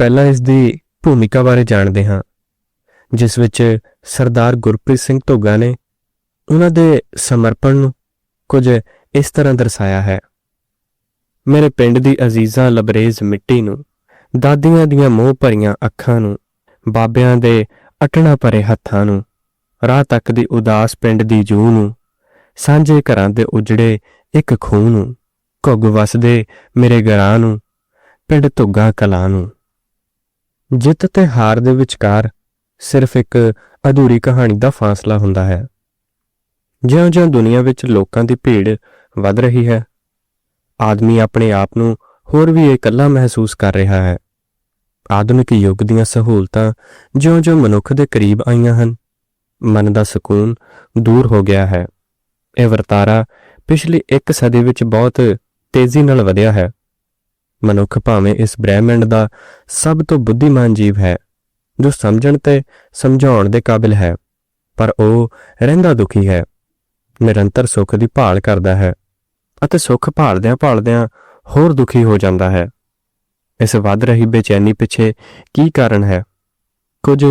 ਪਹਿਲਾਂ ਇਸ ਦੀ ਭੂਮਿਕਾ ਬਾਰੇ ਜਾਣਦੇ ਹਾਂ, ਜਿਸ ਵਿੱਚ ਸਰਦਾਰ ਗੁਰਪ੍ਰੀਤ ਸਿੰਘ ਧੋਗਾ ਨੇ ਉਹਨਾਂ ਦੇ ਸਮਰਪਣ ਨੂੰ ਕੁਝ ਇਸ ਤਰ੍ਹਾਂ ਦਰਸਾਇਆ ਹੈ। ਮੇਰੇ ਪਿੰਡ ਦੀ ਅਜ਼ੀਜ਼ਾਂ ਲਬਰੇਜ਼ ਮਿੱਟੀ ਨੂੰ, ਦਾਦੀਆਂ ਦੀਆਂ ਮੋਹ ਭਰੀਆਂ ਅੱਖਾਂ ਨੂੰ, ਬਾਬਿਆਂ ਦੇ ਅਟਣਾ ਭਰੇ ਹੱਥਾਂ ਨੂੰ, ਰਾਹ ਤੱਕ ਦੀ ਉਦਾਸ ਪਿੰਡ ਦੀ ਜੂ ਨੂੰ, ਸਾਂਝੇ ਘਰਾਂ ਦੇ ਉਜੜੇ ਇੱਕ ਖੂਹ ਨੂੰ, ਘੁੱਗ ਵਸਦੇ ਮੇਰੇ ਘਰਾਂ ਨੂੰ, ਪਿੰਡ ਧੁੱਗਾ ਕਲਾਂ ਨੂੰ। ਜਿੱਤ ਤੇ ਹਾਰ ਦੇ ਵਿਚਕਾਰ ਸਿਰਫ ਇੱਕ ਅਧੂਰੀ ਕਹਾਣੀ ਦਾ ਫਾਸਲਾ ਹੁੰਦਾ ਹੈ। ਜਿਉਂ-ਜਿਉਂ ਦੁਨੀਆ ਵਿੱਚ ਲੋਕਾਂ ਦੀ ਭੀੜ ਵੱਧ ਰਹੀ ਹੈ, ਆਦਮੀ ਆਪਣੇ ਆਪ ਨੂੰ ਹੋਰ ਵੀ ਇਕੱਲਾ ਮਹਿਸੂਸ ਕਰ ਰਿਹਾ ਹੈ। ਆਧੁਨਿਕ ਯੁੱਗ ਦੀਆਂ ਸਹੂਲਤਾਂ ਜਿਉਂ-ਜਿਉਂ ਮਨੁੱਖ ਦੇ ਕਰੀਬ ਆਈਆਂ ਹਨ, ਮਨ ਦਾ ਸਕੂਨ ਦੂਰ ਹੋ ਗਿਆ ਹੈ। ਇਹ ਵਰਤਾਰਾ ਪਿਛਲੀ ਇੱਕ ਸਦੀ ਵਿੱਚ ਬਹੁਤ ਤੇਜ਼ੀ ਨਾਲ ਵਧਿਆ ਹੈ। ਮਨੁੱਖ ਭਾਵੇਂ ਇਸ ਬ੍ਰਹਿਮੰਡ ਦਾ ਸਭ ਤੋਂ ਬੁੱਧੀਮਾਨ ਜੀਵ ਹੈ, ਜੋ ਸਮਝਣ ਤੇ ਸਮਝਾਉਣ ਦੇ ਕਾਬਿਲ ਹੈ, ਪਰ ਉਹ ਰਹਿੰਦਾ ਦੁਖੀ ਹੈ, ਨਿਰੰਤਰ ਸੁੱਖ ਦੀ ਭਾਲ ਕਰਦਾ ਹੈ ਅਤੇ ਸੁੱਖ ਭਾਲਦਿਆਂ ਭਾਲਦਿਆਂ ਹੋਰ ਦੁਖੀ ਹੋ ਜਾਂਦਾ ਹੈ। ਇਸ ਵੱਧ ਰਹੀ ਬੇਚੈਨੀ ਪਿੱਛੇ ਕੀ ਕਾਰਨ ਹੈ? ਕੁਝ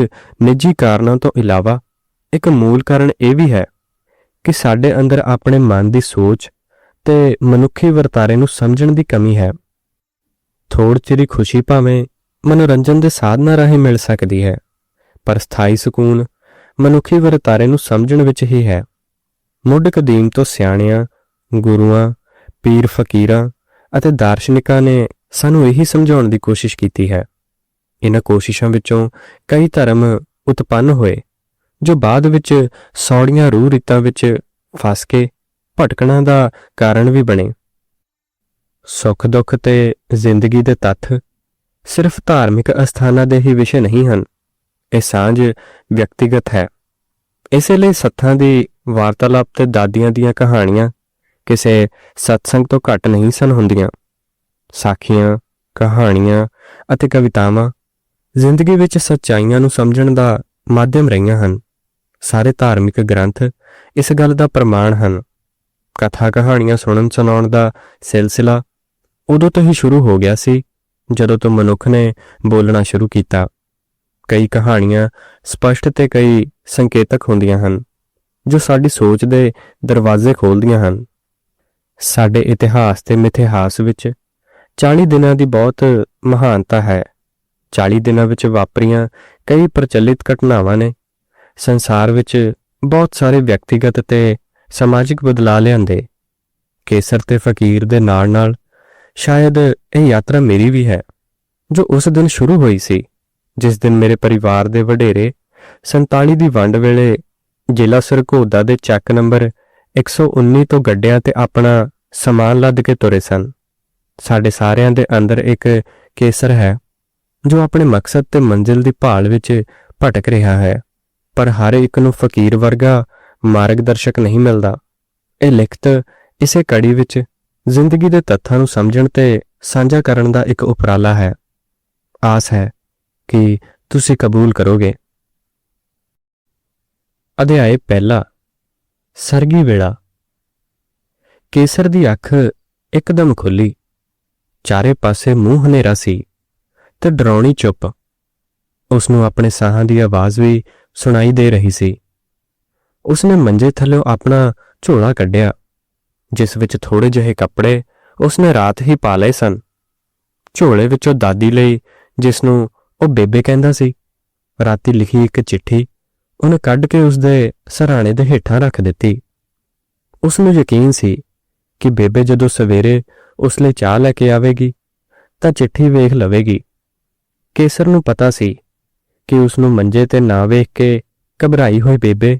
ਨਿੱਜੀ ਕਾਰਨਾਂ ਤੋਂ ਇਲਾਵਾ ਇੱਕ ਮੂਲ ਕਾਰਨ ਇਹ ਵੀ ਹੈ ਕਿ ਸਾਡੇ ਅੰਦਰ ਆਪਣੇ ਮਨ ਦੀ ਸੋਚ ਤੇ ਮਨੁੱਖੀ ਵਰਤਾਰੇ ਨੂੰ ਸਮਝਣ ਦੀ ਕਮੀ ਹੈ। ਥੋੜ ਚਿਰੀ ਖੁਸ਼ੀ ਭਾਵੇਂ ਮਨੋਰੰਜਨ ਦੇ ਸਾਧਨਾਂ ਰਾਹੀਂ ਮਿਲ ਸਕਦੀ ਹੈ, ਪਰ ਸਥਾਈ ਸਕੂਨ ਮਨੁੱਖੀ ਵਰਤਾਰੇ ਨੂੰ ਸਮਝਣ ਵਿੱਚ ਹੀ ਹੈ। ਮੁੱਢ ਕਦੀਮ ਤੋਂ ਸਿਆਣਿਆਂ, ਗੁਰੂਆਂ, ਪੀਰ ਫਕੀਰਾਂ ਅਤੇ ਦਾਰਸ਼ਨਿਕਾਂ ਨੇ ਸਾਨੂੰ ਇਹੀ ਸਮਝਾਉਣ ਦੀ ਕੋਸ਼ਿਸ਼ ਕੀਤੀ ਹੈ। ਇਹਨਾਂ ਕੋਸ਼ਿਸ਼ਾਂ ਵਿੱਚੋਂ ਕਈ ਧਰਮ ਉਤਪੰਨ ਹੋਏ, ਜੋ ਬਾਅਦ ਵਿੱਚ ਸੌੜੀਆਂ ਰੂਹ ਰੀਤਾਂ ਵਿੱਚ ਫਸ ਕੇ ਭਟਕਣਾ ਦਾ ਕਾਰਨ ਵੀ ਬਣੇ। ਸੁੱਖ ਦੁੱਖ ਤੇ ਜ਼ਿੰਦਗੀ ਦੇ ਤੱਥ ਸਿਰਫ ਧਾਰਮਿਕ ਅਸਥਾਨਾਂ ਦੇ ਹੀ ਵਿਸ਼ੇ ਨਹੀਂ ਹਨ, ਇਹ ਸਾਂਝ ਵਿਅਕਤੀਗਤ ਹੈ। ਇਸੇ ਲਈ ਸੱਥਾਂ ਦੀ ਵਾਰਤਾਲਾਪ ਤੇ ਦਾਦੀਆਂ ਦੀਆਂ ਕਹਾਣੀਆਂ ਕਿਸੇ ਸਤਸੰਗ ਤੋਂ ਘੱਟ ਨਹੀਂ ਸਨ ਹੁੰਦੀਆਂ। ਸਾਖੀਆਂ, ਕਹਾਣੀਆਂ ਅਤੇ ਕਵਿਤਾਵਾਂ ਜ਼ਿੰਦਗੀ ਵਿੱਚ ਸੱਚਾਈਆਂ ਨੂੰ ਸਮਝਣ ਦਾ ਮਾਧਿਅਮ ਰਹੀਆਂ ਹਨ। ਸਾਰੇ ਧਾਰਮਿਕ ਗ੍ਰੰਥ ਇਸ ਗੱਲ ਦਾ ਪ੍ਰਮਾਣ ਹਨ। ਕਥਾ ਕਹਾਣੀਆਂ ਸੁਣਨ ਸੁਣਾਉਣ ਦਾ ਸਿਲਸਿਲਾ ਉਦੋਂ ਤੋਂ ਹੀ ਸ਼ੁਰੂ ਹੋ ਗਿਆ ਸੀ, ਜਦੋਂ ਤੋਂ ਮਨੁੱਖ ਨੇ ਬੋਲਣਾ ਸ਼ੁਰੂ ਕੀਤਾ। ਕਈ ਕਹਾਣੀਆਂ ਸਪਸ਼ਟ ਤੇ ਕਈ ਸੰਕੇਤਕ ਹੁੰਦੀਆਂ ਹਨ, ਜੋ ਸਾਡੀ ਸੋਚ ਦੇ ਦਰਵਾਜ਼ੇ ਖੋਲ੍ਹਦੀਆਂ ਹਨ। ਸਾਡੇ ਇਤਿਹਾਸ ਤੇ ਮਿਥਿਹਾਸ ਵਿੱਚ 40 ਦਿਨਾਂ ਦੀ ਬਹੁਤ ਮਹਾਨਤਾ ਹੈ। 40 ਦਿਨਾਂ ਵਿੱਚ ਵਾਪਰੀਆਂ ਕਈ ਪ੍ਰਚਲਿਤ ਘਟਨਾਵਾਂ ਨੇ। ਸੰਸਾਰ ਵਿੱਚ ਬਹੁਤ ਸਾਰੇ ਵਿਅਕਤੀਗਤ ਤੇ ਸਮਾਜਿਕ ਬਦਲਾਅ ਲਿਆਂਦੇ। ਕੇਸਰ ਤੇ ਫਕੀਰ ਦੇ ਨਾਲ-ਨਾਲ ਸ਼ਾਇਦ ਇਹ ਯਾਤਰਾ ਮੇਰੀ ਵੀ ਹੈ, ਜੋ ਉਸ ਦਿਨ ਸ਼ੁਰੂ ਹੋਈ ਸੀ, ਜਿਸ ਦਿਨ ਮੇਰੇ ਪਰਿਵਾਰ ਦੇ ਵਡੇਰੇ 47 ਦੀ ਵੰਡ ਵੇਲੇ ਜ਼ਿਲ੍ਹਾ ਸਰਕੋਦਾ ਦੇ ਚੱਕ ਨੰਬਰ 119 ਤੋਂ ਗੱਡਿਆਂ ਤੇ ਆਪਣਾ ਸਮਾਨ ਲੱਦ ਕੇ ਤੁਰੇ ਸਨ। ਸਾਡੇ ਸਾਰਿਆਂ ਦੇ ਅੰਦਰ ਇੱਕ ਕੇਸਰ ਹੈ, ਜੋ ਆਪਣੇ ਮਕਸਦ ਤੇ ਮੰਜ਼ਿਲ ਦੀ ਭਾਲ ਵਿੱਚ ਭਟਕ ਰਿਹਾ ਹੈ, ਪਰ ਹਰ ਇੱਕ ਨੂੰ ਫਕੀਰ ਵਰਗਾ ਮਾਰਗਦਰਸ਼ਕ ਨਹੀਂ ਮਿਲਦਾ। ਇਹ ਲਿਖਤ ਇਸੇ ਕੜੀ ਵਿੱਚ ਜ਼ਿੰਦਗੀ ਦੇ ਤੱਥਾਂ ਨੂੰ ਸਮਝਣ ਤੇ ਸਾਂਝਾ ਕਰਨ ਦਾ ਇੱਕ ਉਪਰਾਲਾ ਹੈ। ਆਸ ਹੈ ਕਿ ਤੁਸੀਂ ਕਬੂਲ ਕਰੋਗੇ। ਅਧਿਆਇ ਪਹਿਲਾ, ਸਰਗੀ ਵੇਲਾ। ਕੇਸਰ ਦੀ ਅੱਖ ਇੱਕਦਮ ਖੁੱਲੀ। ਚਾਰੇ ਪਾਸੇ ਮੂੰਹ ਹਨੇਰਾ ਸੀ ਤੇ ਡਰਾਉਣੀ ਚੁੱਪ। ਉਸ ਨੂੰ ਆਪਣੇ ਸਾਹਾਂ ਦੀ ਆਵਾਜ਼ ਵੀ ਸੁਣਾਈ ਦੇ ਰਹੀ ਸੀ। ਉਸਨੇ ਮੰਜੇ ਥੱਲੇ ਆਪਣਾ ਝੋਲਾ ਕੱਢਿਆ। ਜਿਸ ਵਿੱਚ ਥੋੜੇ ਜਿਹੇ ਕੱਪੜੇ ਉਸਨੇ ਰਾਤ ਹੀ ਪਾ ਲਏ ਸਨ। ਝੋਲੇ ਵਿੱਚੋਂ ਦਾਦੀ ਲਈ ਜਿਸ ਨੂੰ ਉਹ ਬੇਬੇ ਕਹਿੰਦਾ ਸੀ, ਰਾਤੀ ਲਿਖੀ ਇੱਕ ਚਿੱਠੀ ਉਹਨੇ ਕੱਢ ਕੇ ਉਸਦੇ ਸਰਾਣੇ ਦੇ ਹੇਠਾਂ ਰੱਖ ਦਿੱਤੀ। ਉਸ ਨੂੰ ਯਕੀਨ ਸੀ ਕਿ ਬੇਬੇ ਜਦੋਂ ਸਵੇਰੇ ਉਸ ਲਈ ਚਾਹ ਲੈ ਕੇ ਆਵੇਗੀ ਤਾਂ ਚਿੱਠੀ ਵੇਖ ਲਵੇਗੀ। ਕੇਸਰ ਨੂੰ ਪਤਾ ਸੀ ਕਿ ਉਸ ਨੂੰ ਮੰਜੇ ਤੇ ਨਾ ਵੇਖ ਕੇ ਘਬਰਾਈ ਹੋਈ ਬੇਬੇ।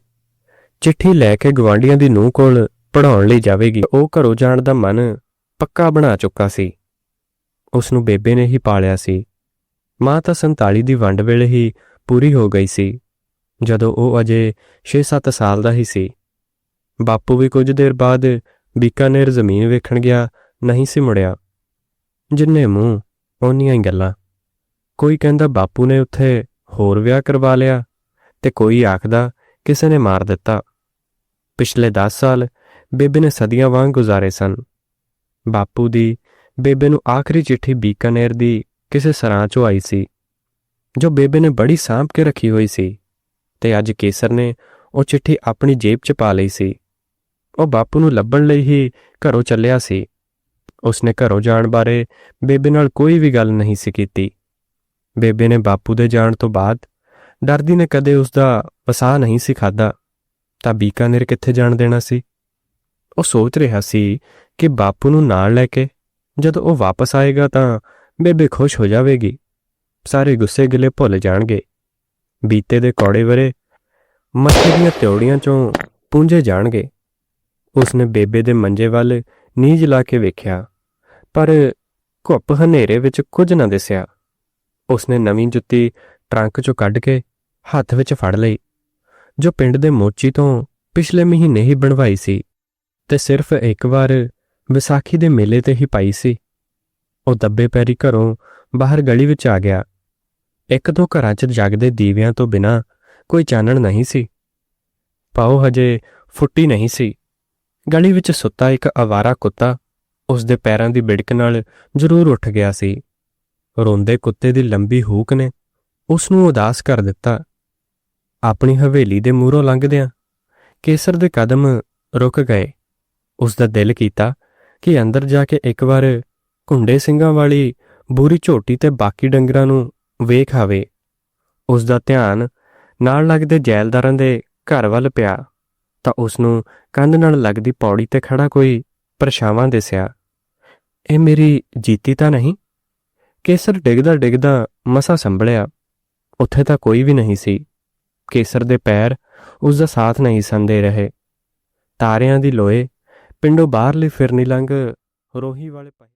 ਚਿੱਠੀ ਲੈ ਕੇ ਗਵਾਂਡੀਆਂ ਦੀ ਨੂੰਹ ਕੋਲ ਪੜਾਉਣ ਲਈ ਜਾਵੇਗੀ। ਉਹ ਘਰੋਂ ਜਾਣ ਦਾ ਮਨ ਪੱਕਾ ਬਣਾ ਚੁੱਕਾ ਸੀ। ਉਸ ਨੂੰ ਬੇਬੇ ਨੇ ਹੀ ਪਾਲਿਆ ਸੀ। ਮਾਂ ਤਾਂ 47 ਦੀ ਵੰਡ ਵੇਲੇ ਹੀ ਪੂਰੀ ਹੋ ਗਈ ਸੀ। ਜਦੋਂ ਉਹ ਅਜੇ 6-7 ਸਾਲ ਦਾ ਹੀ ਸੀ। ਬਾਪੂ ਵੀ ਕੁਝ ਦੇਰ ਬਾਅਦ ਬੀਕਾਨੇਰ ਜ਼ਮੀਨ ਵੇਖਣ ਗਿਆ, ਨਹੀਂ ਸੀ ਮੁੜਿਆ। ਜਿੰਨੇ ਮੂੰਹ, ਓਨੀਆਂ ਹੀ ਗੱਲਾਂ। ਕੋਈ ਕਹਿੰਦਾ ਬਾਪੂ ਨੇ ਉੱਥੇ ਹੋਰ ਵਿਆਹ ਕਰਵਾ ਲਿਆ ਤੇ ਕੋਈ ਆਖਦਾ ਕਿਸੇ ਨੇ ਮਾਰ ਦਿੱਤਾ। ਪਿਛਲੇ 10 ਸਾਲ ਬੇਬੇ ਨੇ ਸਦੀਆਂ ਵਾਂਗ ਗੁਜ਼ਾਰੇ ਸਨ। ਬਾਪੂ ਦੀ ਬੇਬੇ ਨੂੰ ਆਖਰੀ ਚਿੱਠੀ ਬੀਕਾਨੇਰ ਦੀ ਕਿਸੇ ਸਰਾਂ ਚੋਂ ਆਈ ਸੀ, ਜੋ ਬੇਬੇ ਨੇ ਬੜੀ ਸਾਂਭ ਕੇ ਰੱਖੀ ਹੋਈ ਸੀ ਤੇ ਅੱਜ ਕੇਸਰ ਨੇ ਉਹ ਚਿੱਠੀ ਆਪਣੀ ਜੇਬ 'ਚ ਪਾ ਲਈ ਸੀ। ਉਹ ਬਾਪੂ ਨੂੰ ਲੱਭਣ ਲਈ ਹੀ ਘਰੋਂ ਚੱਲਿਆ ਸੀ। ਉਸਨੇ ਘਰੋਂ ਜਾਣ ਬਾਰੇ ਬੇਬੇ ਨਾਲ ਕੋਈ ਵੀ ਗੱਲ ਨਹੀਂ ਸੀ ਕੀਤੀ। ਬੇਬੇ ਨੇ ਬਾਪੂ ਦੇ ਜਾਣ ਤੋਂ ਬਾਅਦ ਡਰਦੀ ਨੇ ਕਦੇ ਉਸ ਦਾ ਵਸਾ ਨਹੀਂ ਸੀ ਖਾਦਾ ਤਾਂ ਬੀਕਾਨੇਰ ਕਿੱਥੇ ਜਾਣ ਦੇਣਾ ਸੀ? ਉਹ ਸੋਚ ਰਿਹਾ ਸੀ ਕਿ ਬਾਪੂ ਨੂੰ ਨਾਲ ਲੈ ਕੇ ਜਦੋਂ ਉਹ ਵਾਪਸ ਆਏਗਾ ਤਾਂ ਬੇਬੇ ਖੁਸ਼ ਹੋ ਜਾਵੇਗੀ। ਸਾਰੇ ਗੁੱਸੇ ਗਿਲੇ ਭੁੱਲ ਜਾਣਗੇ। ਬੀਤੇ ਦੇ ਕੌੜੇ ਵਰੇ ਮੱਥੇ ਦੀਆਂ ਤਿਉੜੀਆਂ ਚੋਂ ਪੁੰਝੇ ਜਾਣਗੇ। ਉਸਨੇ ਬੇਬੇ ਦੇ ਮੰਜੇ ਵੱਲ ਨੀਝ ਲਾ ਕੇ ਵੇਖਿਆ, ਪਰ ਘੁੱਪ ਹਨੇਰੇ ਵਿੱਚ ਕੁਝ ਨਾ ਦਿਸਿਆ। ਉਸਨੇ ਨਵੀਂ ਜੁੱਤੀ ਟਰੰਕ ਚੋਂ ਕੱਢ ਕੇ ਹੱਥ ਵਿੱਚ ਫੜ ਲਈ, ਜੋ ਪਿੰਡ ਦੇ ਮੋਚੀ ਤੋਂ ਪਿਛਲੇ ਮਹੀਨੇ ਹੀ ਬਣਵਾਈ ਸੀ। ਤੇ ਸਿਰਫ ਇੱਕ ਵਾਰ ਵਿਸਾਖੀ ਦੇ ਮੇਲੇ ਤੇ ਹੀ ਪਾਈ ਸੀ। ਉਹ ਦੱਬੇ ਪੈਰੀ ਘਰੋਂ ਬਾਹਰ ਗਲੀ ਵਿੱਚ ਆ ਗਿਆ। ਇੱਕ ਦੋ ਘਰਾਂ 'ਚ ਜਗਦੇ ਦੀਵਿਆਂ ਤੋਂ ਬਿਨਾ ਕੋਈ ਚਾਨਣ ਨਹੀਂ ਸੀ। ਪਾਉ ਹਜੇ ਫੁੱਟੀ ਨਹੀਂ ਸੀ। ਗਲੀ ਵਿੱਚ ਸੁੱਤਾ ਇੱਕ ਆਵਾਰਾ ਕੁੱਤਾ ਉਸ ਦੇ ਪੈਰਾਂ ਦੀ ਬਿੜਕ ਨਾਲ ਜ਼ਰੂਰ ਉੱਠ ਗਿਆ ਸੀ। ਰੋਂਦੇ ਕੁੱਤੇ ਦੀ ਲੰਬੀ ਹੂਕ ਨੇ ਉਸ ਨੂੰ ਉਦਾਸ ਕਰ ਦਿੱਤਾ। ਆਪਣੀ ਹਵੇਲੀ ਦੇ ਮੂਹਰੋਂ ਲੰਘਦਿਆਂ ਕੇਸਰ ਦੇ ਕਦਮ ਰੁਕ ਗਏ। ਉਸ ਦਾ ਦਿਲ ਕੀਤਾ ਕਿ ਅੰਦਰ ਜਾ ਕੇ ਇੱਕ ਵਾਰ ਘੁੰਡੇ ਸਿੰਘਾਂ ਵਾਲੀ ਬੂਰੀ ਝੋਟੀ ਤੇ ਬਾਕੀ ਡੰਗਰਾਂ ਨੂੰ ਵੇਖ ਆਵੇ। ਉਸ ਦਾ ਧਿਆਨ ਨਾਲ ਲੱਗਦੇ ਜੈਲਦਾਰਾਂ ਦੇ ਘਰ ਵੱਲ ਪਿਆ ਤਾਂ ਉਸ ਨੂੰ ਕੰਧ ਨਾਲ ਲੱਗਦੀ ਪੌੜੀ ਤੇ ਖੜਾ ਕੋਈ ਪਰਛਾਵਾਂ ਦਿਸਿਆ। ਇਹ ਮੇਰੀ ਜੀਤੀ ਤਾਂ ਨਹੀਂ? ਕੇਸਰ ਡਿੱਗਦਾ ਡਿੱਗਦਾ ਮਸਾ ਸੰਭਲਿਆ। ਉੱਥੇ ਤਾਂ ਕੋਈ ਵੀ ਨਹੀਂ ਸੀ। ਕੇਸਰ ਦੇ ਪੈਰ ਉਸ ਦਾ ਸਾਥ ਨਹੀਂ ਸੰਦੇ ਰਹੇ। ਤਾਰਿਆਂ ਦੀ ਲੋਏ ਪਿੰਡੋਂ ਬਾਹਰਲੀ ਫਿਰਨੀ ਲੰਘ ਰੋਹੀ ਵਾਲੇ ਪਏ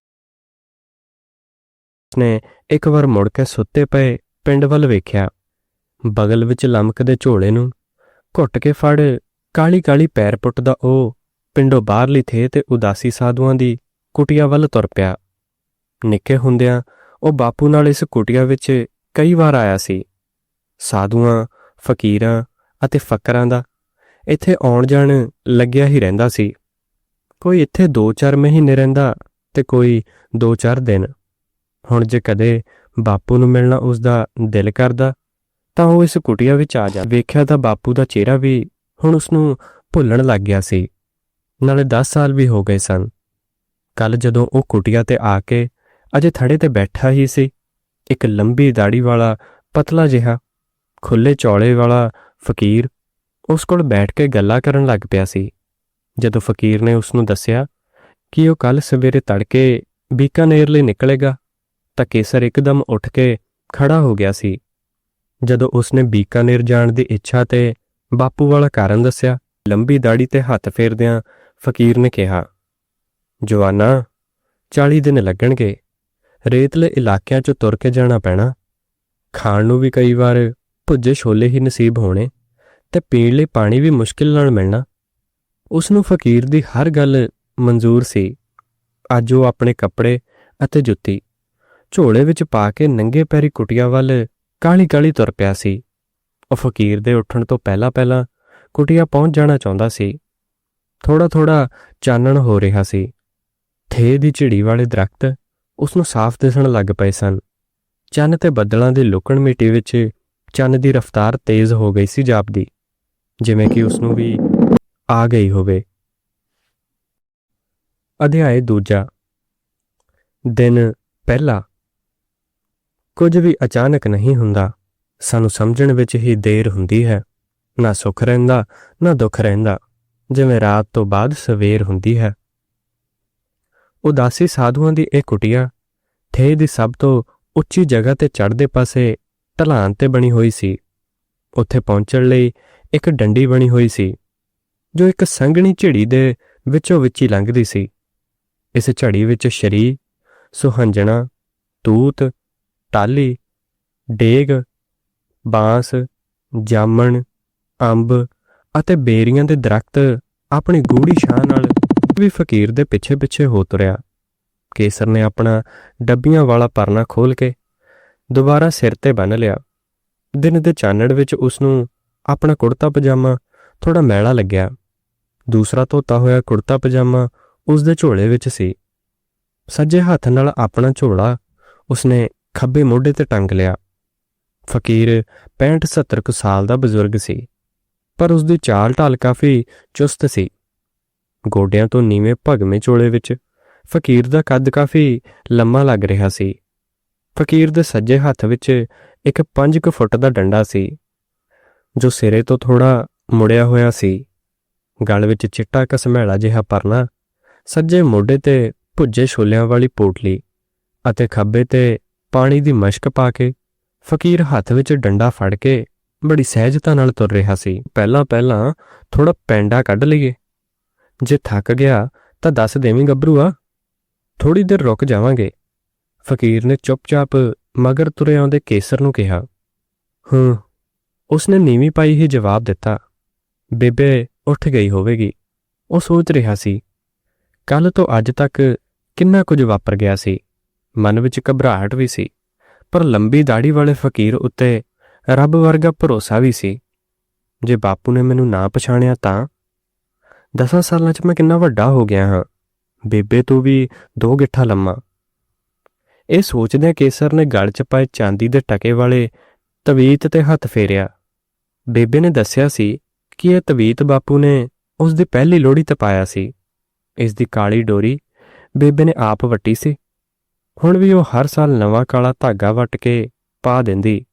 ਉਸਨੇ ਇੱਕ ਵਾਰ ਮੁੜ ਕੇ ਸੁੱਤੇ ਪਏ ਪਿੰਡ ਵੱਲ ਵੇਖਿਆ। ਬਗਲ ਵਿੱਚ ਲਮਕਦੇ ਝੋਲੇ ਨੂੰ ਘੁੱਟ ਕੇ ਫੜ ਕਾਲੀ ਕਾਲੀ ਪੈਰ ਪੁੱਟਦਾ ਉਹ ਪਿੰਡੋਂ ਬਾਹਰਲੀ ਥੇ ਤੇ ਉਦਾਸੀ ਸਾਧੂਆਂ ਦੀ ਕੁਟੀਆ ਵੱਲ ਤੁਰ ਪਿਆ। ਨਿੱਕੇ ਹੁੰਦਿਆਂ ਉਹ ਬਾਪੂ ਨਾਲ ਇਸ ਕੁਟੀਆ ਵਿੱਚ ਕਈ ਵਾਰ ਆਇਆ ਸੀ। ਸਾਧੂਆਂ, ਫਕੀਰਾਂ ਅਤੇ ਫਕਰਾਂ ਦਾ ਇੱਥੇ ਆਉਣ ਜਾਣ ਲੱਗਿਆ ਹੀ ਰਹਿੰਦਾ ਸੀ। ਕੋਈ ਇੱਥੇ 2-4 ਮਹੀਨੇ ਰਹਿੰਦਾ ਤੇ ਕੋਈ 2-4 ਦਿਨ। ਹੁਣ ਜੇ ਕਦੇ ਬਾਪੂ ਨੂੰ ਮਿਲਣਾ ਉਸ ਦਾ ਦਿਲ ਕਰਦਾ, ਤਾਂ ਉਹ ਇਸ ਕੁਟੀਆ ਵਿੱਚ ਆ ਜਾ ਵੇਖਿਆ ਤਾਂ ਬਾਪੂ ਦਾ ਚਿਹਰਾ ਵੀ ਹੁਣ ਉਸ ਨੂੰ ਭੁੱਲਣ ਲੱਗ ਗਿਆ ਸੀ। ਨਾਲੇ 10 ਸਾਲ ਵੀ ਹੋ ਗਏ ਸਨ। ਕੱਲ ਜਦੋਂ ਉਹ ਕੁਟੀਆ ਤੇ ਆ ਕੇ ਅਜੇ ਥੜੇ ਤੇ ਬੈਠਾ ਹੀ ਸੀ, ਇੱਕ ਲੰਬੀ ਦਾੜੀ ਵਾਲਾ, ਪਤਲਾ ਜਿਹਾ ਖੁੱਲੇ ਚੌਲੇ ਵਾਲਾ ਫਕੀਰ ਉਸ ਕੋਲ ਬੈਠ ਕੇ ਗੱਲਾਂ ਕਰਨ ਲੱਗ ਪਿਆ ਸੀ। ਜਦੋਂ ਫਕੀਰ ਨੇ ਉਸ ਨੂੰ ਦੱਸਿਆ ਕਿ ਉਹ ਕੱਲ ਸਵੇਰੇ ਤੜਕੇ ਬੀਕਾਨੇਰ ਲਈ ਨਿਕਲੇਗਾ, ਤਾਂ ਕੇਸਰ ਇੱਕਦਮ ਉੱਠ ਕੇ ਖੜਾ ਹੋ ਗਿਆ ਸੀ। ਜਦੋਂ ਉਸਨੇ ਬੀਕਾਨੇਰ ਜਾਣ ਦੀ ਇੱਛਾ ਤੇ ਬਾਪੂ ਵਾਲਾ ਕਾਰਨ ਦੱਸਿਆ, ਲੰਬੀ ਦਾੜੀ ਤੇ ਹੱਥ ਫੇਰਦਿਆਂ ਫਕੀਰ ਨੇ ਕਿਹਾ, ਜਵਾਨਾ 40 ਦਿਨ ਲੱਗਣਗੇ। ਰੇਤਲੇ ਇਲਾਕਿਆਂ 'ਚ ਤੁਰ ਕੇ ਜਾਣਾ ਪੈਣਾ। ਖਾਣ ਨੂੰ ਵੀ ਕਈ ਵਾਰ ਭੁੱਜੇ ਛੋਲੇ ਹੀ ਨਸੀਬ ਹੋਣੇ ਤੇ ਪੀਣ ਲਈ ਪਾਣੀ ਵੀ ਮੁਸ਼ਕਿਲ ਨਾਲ ਮਿਲਣਾ। ਉਸ ਨੂੰ ਫਕੀਰ ਦੀ ਹਰ ਗੱਲ ਮਨਜ਼ੂਰ ਸੀ। ਅੱਜ ਉਹ ਆਪਣੇ ਕੱਪੜੇ ਅਤੇ ਜੁੱਤੀ ਝੋਲੇ ਵਿੱਚ ਪਾ ਕੇ ਨੰਗੇ ਪੈਰੀ ਕੁਟੀਆ ਵੱਲ ਕਾਲੀ ਕਾਲੀ ਤੁਰ ਪਿਆ ਸੀ। ਉਹ ਫਕੀਰ ਦੇ ਉੱਠਣ ਤੋਂ ਪਹਿਲਾਂ ਪਹਿਲਾਂ ਕੁਟੀਆ ਪਹੁੰਚ ਜਾਣਾ ਚਾਹੁੰਦਾ ਸੀ। ਥੋੜਾ ਥੋੜਾ ਚਾਨਣ ਹੋ ਰਿਹਾ ਸੀ। ਥੇ ਦੀ ਝਿੜੀ ਵਾਲੇ ਦਰਖਤ ਉਸ ਨੂੰ ਸਾਫ਼ ਦਿਸਣ ਲੱਗ ਪਏ ਸਨ। ਚੰਨ ਤੇ ਬੱਦਲਾਂ ਦੀ ਲੁਕਣ ਮਿੱਟੀ ਵਿੱਚ ਚੰਨ ਦੀ ਰਫ਼ਤਾਰ ਤੇਜ਼ ਹੋ ਗਈ ਸੀ ਜਾਪਦੀ, ਜਿਵੇਂ ਕਿ ਉਸ ਨੂੰ ਵੀ ਆ ਗਈ ਹੋਵੇ। ਅਧਿਆਇ ਦੂਜਾ। ਦਿਨ ਪਹਿਲਾ। ਕੁਝ ਵੀ ਅਚਾਨਕ ਨਹੀਂ ਹੁੰਦਾ, ਸਾਨੂੰ ਸਮਝਣ ਵਿੱਚ ਹੀ ਦੇਰ ਹੁੰਦੀ ਹੈ। ਨਾ ਸੁੱਖ ਰਹਿੰਦਾ, ਨਾ ਦੁੱਖ ਰਹਿੰਦਾ, ਜਿਵੇਂ ਰਾਤ ਤੋਂ ਬਾਅਦ ਸਵੇਰ ਹੁੰਦੀ ਹੈ। ਉਦਾਸੀ ਸਾਧੂਆਂ ਦੀ ਇਹ ਕੁਟੀਆ ਥੇ ਦੀ ਸਭ ਤੋਂ ਉੱਚੀ ਜਗ੍ਹਾ ਤੇ ਚੜ੍ਹਦੇ ਪਾਸੇ ਢਲਾਨ ਤੇ ਬਣੀ ਹੋਈ ਸੀ। ਉੱਥੇ ਪਹੁੰਚਣ ਲਈ ਇੱਕ ਡੰਡੀ ਬਣੀ ਹੋਈ ਸੀ। ਜੋ ਇੱਕ ਸੰਘਣੀ ਝਿੜੀ ਦੇ ਵਿੱਚੋਂ ਵਿੱਚ ਹੀ ਲੰਘਦੀ ਸੀ। ਇਸ ਝੜੀ ਵਿੱਚ ਸ਼ਰੀ ਸੁਹੰਜਣਾ, ਤੂਤ ਟਾਲੀ ਡੇਗ, ਬਾਂਸ, ਜਾਮਣ, ਅੰਬ ਅਤੇ ਬੇਰੀਆਂ ਦੇ ਦਰਖਤ ਆਪਣੀ ਗੂੜੀ ਛਾਂ ਨਾਲ ਵੀ ਫਕੀਰ ਦੇ ਪਿੱਛੇ ਪਿੱਛੇ ਹੋ ਤੁਰਿਆ। ਕੇਸਰ ਨੇ ਆਪਣਾ ਡੱਬੀਆਂ ਵਾਲਾ ਪਰਨਾ ਖੋਲ ਕੇ ਦੁਬਾਰਾ ਸਿਰ ਤੇ ਬੰਨ ਲਿਆ। ਦਿਨ ਦੇ ਚਾਨਣ ਵਿੱਚ ਉਸ ਨੂੰ ਆਪਣਾ ਕੁੜਤਾ ਪਜਾਮਾ ਥੋੜਾ ਮੈਲਾ ਲੱਗਿਆ। ਦੂਸਰਾ ਧੋਤਾ ਹੋਇਆ ਕੁੜਤਾ ਪਜਾਮਾ ਉਸ ਦੇ ਝੋਲੇ ਵਿੱਚ ਸੀ। ਸੱਜੇ ਹੱਥ ਨਾਲ ਆਪਣਾ ਝੋਲਾ ਉਸਨੇ ਖੱਬੇ ਮੋਢੇ ਤੇ ਟੰਗ ਲਿਆ। ਫਕੀਰ 65-70 ਕੁ ਸਾਲ ਦਾ ਬਜ਼ੁਰਗ ਸੀ, ਪਰ ਉਸ ਦੀ ਚਾਲ ਢਾਲ ਕਾਫੀ ਚੁਸਤ ਸੀ। ਗੋਡਿਆਂ ਤੋਂ ਨੀਵੇਂ ਭਗਵੇਂ ਝੋਲੇ ਵਿੱਚ ਫਕੀਰ ਦਾ ਕੱਦ ਕਾਫੀ ਲੰਮਾ ਲੱਗ ਰਿਹਾ ਸੀ। ਫਕੀਰ ਦੇ ਸੱਜੇ ਹੱਥ ਵਿੱਚ ਇੱਕ 5 ਕੁ ਫੁੱਟ ਦਾ ਡੰਡਾ ਸੀ, ਜੋ ਸਿਰੇ ਤੋਂ ਥੋੜਾ ਮੁੜਿਆ ਹੋਇਆ ਸੀ। ਗਲ ਵਿੱਚ ਚਿੱਟਾ ਕਸਮੈਲਾ ਜਿਹਾ ਪਰਨਾ, ਸੱਜੇ ਮੋਢੇ ਤੇ ਭੁੱਜੇ ਛੋਲਿਆਂ ਵਾਲੀ ਪੋਟਲੀ ਅਤੇ ਖੱਬੇ ਤੇ ਪਾਣੀ ਦੀ ਮਸ਼ਕ ਪਾ ਕੇ ਫਕੀਰ ਹੱਥ ਵਿੱਚ ਡੰਡਾ ਫੜ ਕੇ ਬੜੀ ਸਹਿਜਤਾ ਨਾਲ ਤੁਰ ਰਿਹਾ ਸੀ। ਪਹਿਲਾਂ ਪਹਿਲਾਂ ਥੋੜਾ ਪੈਂਡਾ ਕੱਢ ਲਈਏ। ਜੇ ਥੱਕ ਗਿਆ ਤਾਂ ਦੱਸ ਦੇਵੀਂ ਗੱਭਰੂਆ। ਥੋੜੀ ਦੇਰ ਰੁਕ ਜਾਵਾਂਗੇ। ਫਕੀਰ ਨੇ ਚੁੱਪਚਾਪ ਮਗਰ ਤੁਰੇ ਆਉਂਦੇ ਕੇਸਰ ਨੂੰ ਕਿਹਾ। ਹੂੰ। ਉਸਨੇ ਨੀਵੀਂ ਪਾਈ ਹੀ ਜਵਾਬ ਦਿੱਤਾ। ਬੇਬੇ ਉੱਠ ਗਈ ਹੋਵੇਗੀ। ਉਹ ਸੋਚ ਰਿਹਾ ਸੀ ਕੱਲ ਤੋਂ ਅੱਜ ਤੱਕ ਕਿੰਨਾ ਕੁਝ ਵਾਪਰ ਗਿਆ ਸੀ। ਮਨ ਵਿੱਚ ਘਬਰਾਹਟ ਵੀ ਸੀ, ਪਰ ਲੰਬੀ ਦਾੜੀ ਵਾਲੇ ਫਕੀਰ ਉੱਤੇ ਰੱਬ ਵਰਗਾ ਭਰੋਸਾ ਵੀ ਸੀ। ਜੇ ਬਾਪੂ ਨੇ ਮੈਨੂੰ ਨਾ ਪਛਾਣਿਆ ਤਾਂ? ਦਸਾਂ ਸਾਲਾਂ 'ਚ ਮੈਂ ਕਿੰਨਾ ਵੱਡਾ ਹੋ ਗਿਆ ਹਾਂ। ਬੇਬੇ ਤੋਂ ਵੀ ਦੋ ਗਿੱਠਾ ਲੰਮਾ। ਇਹ ਸੋਚਦਿਆਂ ਕੇਸਰ ਨੇ ਗਲ 'ਚ ਪਾਏ ਚਾਂਦੀ ਦੇ ਟਕੇ ਵਾਲੇ ਤਵੀਤ ਤੇ ਹੱਥ ਫੇਰਿਆ। ਬੇਬੇ ਨੇ ਦੱਸਿਆ ਸੀ ਕਿ ਇਹ ਤਵੀਤ ਬਾਪੂ ਨੇ ਉਸ ਦੀ ਪਹਿਲੀ ਲੋਹੜੀ ਤੇ ਪਾਇਆ ਸੀ? ਇਸ ਦੀ ਕਾਲੀ ਡੋਰੀ ਬੇਬੇ ਨੇ ਆਪ ਵੱਟੀ ਸੀ। ਹੁਣ ਵੀ ਉਹ ਹਰ ਸਾਲ ਨਵਾਂ ਕਾਲਾ ਧਾਗਾ ਵੱਟ ਕੇ ਪਾ ਦਿੰਦੀ।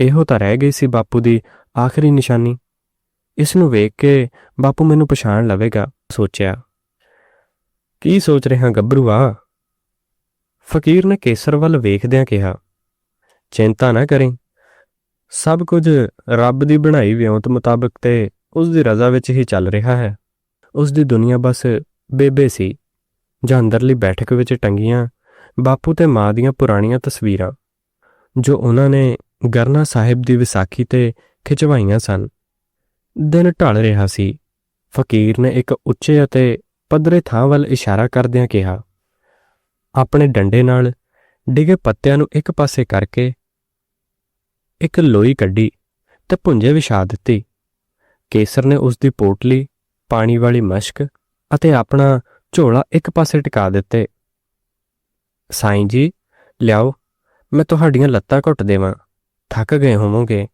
ਇਹੋ ਤਾਂ ਰਹਿ ਗਈ ਸੀ ਬਾਪੂ ਦੀ ਆਖਰੀ ਨਿਸ਼ਾਨੀ। ਇਸ ਨੂੰ ਵੇਖ ਕੇ ਬਾਪੂ ਮੈਨੂੰ ਪਛਾਣ ਲਵੇਗਾ, ਸੋਚਿਆ। ਕੀ ਸੋਚ ਰਿਹਾ ਗੱਭਰੂਆ? ਫਕੀਰ ਨੇ ਕੇਸਰ ਵੱਲ ਵੇਖਦਿਆਂ ਕਿਹਾ, ਚਿੰਤਾ ਨਾ ਕਰੇ ਸਭ ਕੁਝ ਰੱਬ ਦੀ ਬਣਾਈ ਵਿਉਂਤ ਮੁਤਾਬਕ ਤੇ ਉਸ ਦੀ ਰਜ਼ਾ ਵਿੱਚ ਹੀ ਚੱਲ ਰਿਹਾ ਹੈ। ਉਸ ਦੀ ਦੁਨੀਆ ਬਸ ਬੇਬੇ ਸੀ, ਜਾਂ ਅੰਦਰਲੀ ਬੈਠਕ ਵਿੱਚ ਟੰਗੀਆਂ ਬਾਪੂ ਤੇ ਮਾਂ ਦੀਆਂ ਪੁਰਾਣੀਆਂ ਤਸਵੀਰਾਂ, ਜੋ ਉਹਨਾਂ ਨੇ ਗਰਨਾ ਸਾਹਿਬ ਦੀ ਵਿਸਾਖੀ ਤੇ ਖਿਚਵਾਈਆਂ ਸਨ। ਦਿਨ ਢਲ ਰਿਹਾ ਸੀ। ਫਕੀਰ ਨੇ ਇੱਕ ਉੱਚੇ ਅਤੇ ਪੱਧਰੇ ਥਾਂ ਵੱਲ ਇਸ਼ਾਰਾ ਕਰਦਿਆਂ ਕਿਹਾ, ਆਪਣੇ ਡੰਡੇ ਨਾਲ ਡਿਗੇ ਪੱਤਿਆਂ ਨੂੰ ਇੱਕ ਪਾਸੇ ਕਰਕੇ ਇੱਕ ਲੋਈ ਕੱਢੀ ਤੇ ਪੁੰਜੇ ਵਿਛਾ ਦਿੱਤੀ। ਕੇਸਰ ਨੇ ਉਸ ਦੀ ਪੋਟਲੀ, ਪਾਣੀ ਵਾਲੀ ਮਸ਼ਕ ਅਤੇ ਆਪਣਾ ਝੋਲਾ ਇੱਕ ਪਾਸੇ ਟਿਕਾ ਦਿੱਤੇ। ਸਾਈਂ ਜੀ, ਲਿਆਓ, ਮੈਂ ਤੁਹਾਡੀਆਂ ਲੱਤਾਂ ਘੁੱਟ ਦੇਵਾਂ। ਥੱਕ ਗਏ ਹੋਵੋਗੇ।